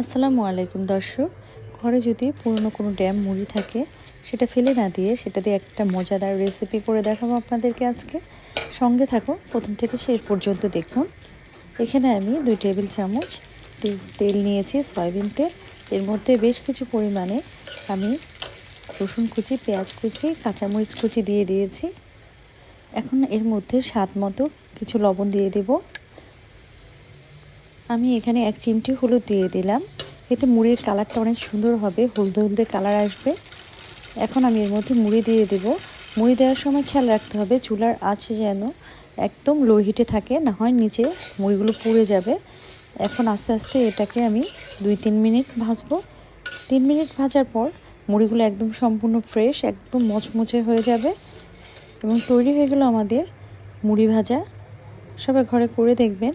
আসসালামু আলাইকুম, দর্শক। ঘরে যদি পুরনো কোনো ড্যাম মুড়ি থাকে, সেটা ফেলে না দিয়ে সেটা দিয়ে একটা মজাদার রেসিপি করে দেখাবো আপনাদেরকে আজকে। সঙ্গে থাকো প্রথম থেকে শেষ পর্যন্ত দেখুন। এখানে আমি দুই টেবিল চামচ তেল নিয়েছি, সয়াবিন তেল। এর মধ্যে বেশ কিছু পরিমাণে আমি রসুন কুচি, পেঁয়াজ কুচি, কাঁচামরিচ কুচি দিয়ে দিয়েছি। এখন এর মধ্যে স্বাদ মতো কিছু লবণ দিয়ে দেবো। আমি এখানে এক চিমটি হলুদ দিয়ে দিলাম। এতে মুড়ির কালারটা অনেক সুন্দর হবে, হলদে হলদে কালার আসবে। এখন আমি এর মধ্যে মুড়ি দিয়ে দেব। মুড়ি দেওয়ার সময় খেয়াল রাখতে হবে, চুলার আছে যেন একদম লো হিটে থাকে, না হয় নিচে মুড়িগুলো পুড়ে যাবে। এখন আস্তে আস্তে এটাকে আমি দুই তিন মিনিট ভাজবো। তিন মিনিট ভাজার পর মুড়িগুলো একদম সম্পূর্ণ ফ্রেশ, একদম মচমচে হয়ে যাবে এবং তৈরি হয়ে গেল আমাদের মুড়ি ভাজা। সবাই ঘরে করে দেখবেন।